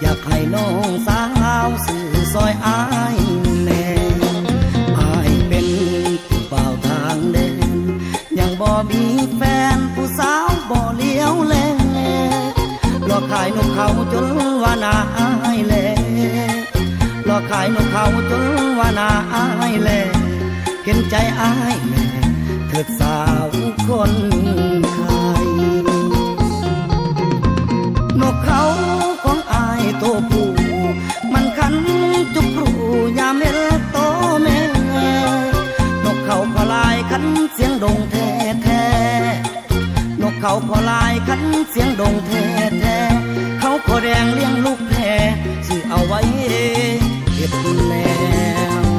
อยากให้น้องสาวสื่อซอยอายแน่อายเป็นผู้เป่าทางเดินยังบ่มีแฟนผู้สาวบ่เลี้ยวแลหลอกขายนกเขาจนว่านาอายแลหลอกขายนกเขาจนว่านาอายแลเห็นใจอายแน่ เขาพอลายขันเสียงดงแท้แท้เขาพอแดงเลี้ยงลูกแพรสิเอาไว้เก็บแน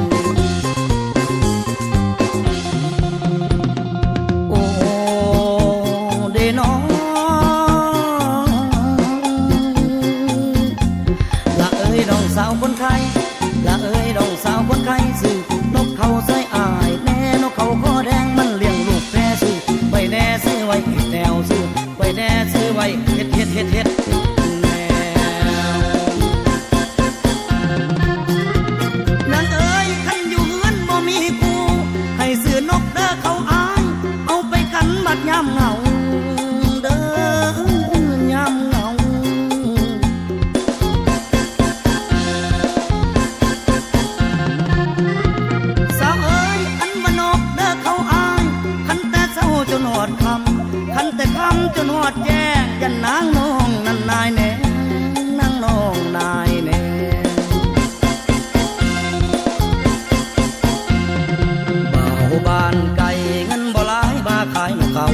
บายมาขายเขา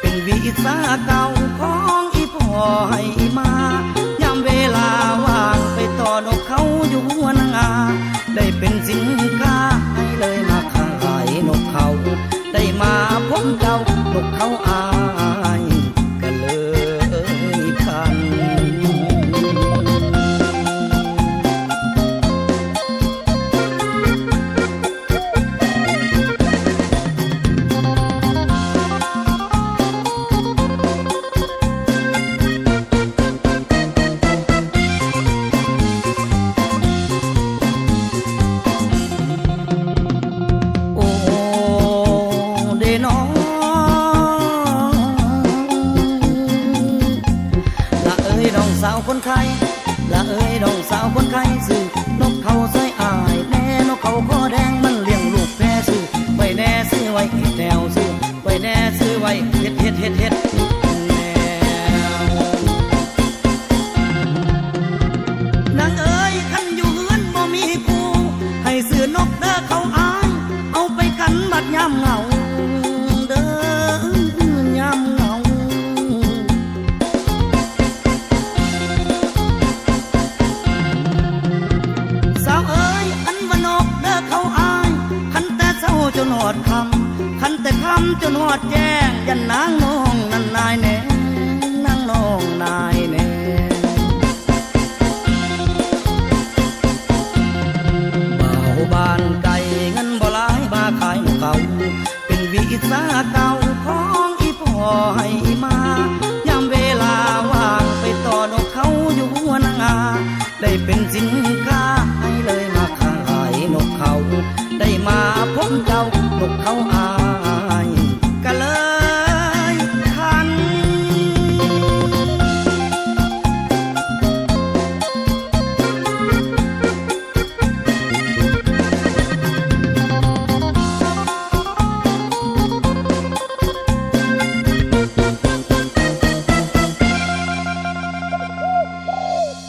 เป็นวีซ่าเก่าาวคนไทยสื่อนกเขาใส่อายแน่นกเขาคอแดงมันเลี้ยงลูกแพ้สื่อไว้แน่ซื้อไว้เฮ็ดแนวซื้อไว้แน่ซื้อไว้เฮ็ดเฮ็ดเฮ็ดเฮ็ดแนวนางเอ้ยขันอยู่เฮือนบ่มีกูให้ซื้อนกเด้อ ค่ำจนหอดแจ้งยันนางนองนันนายแน่นางนองนายแน่บ่าวบ้านไก่เงินบ่หลายมาขายนกเขาเป็นวีซ่าเก่าของอีพ่อให้มายามเวลาว่างไปต่อนกเขาอยู่หัวนางาได้เป็นสินค้าให้เลยมาขายนกเขาได้มาพบเจ้านกเขาอา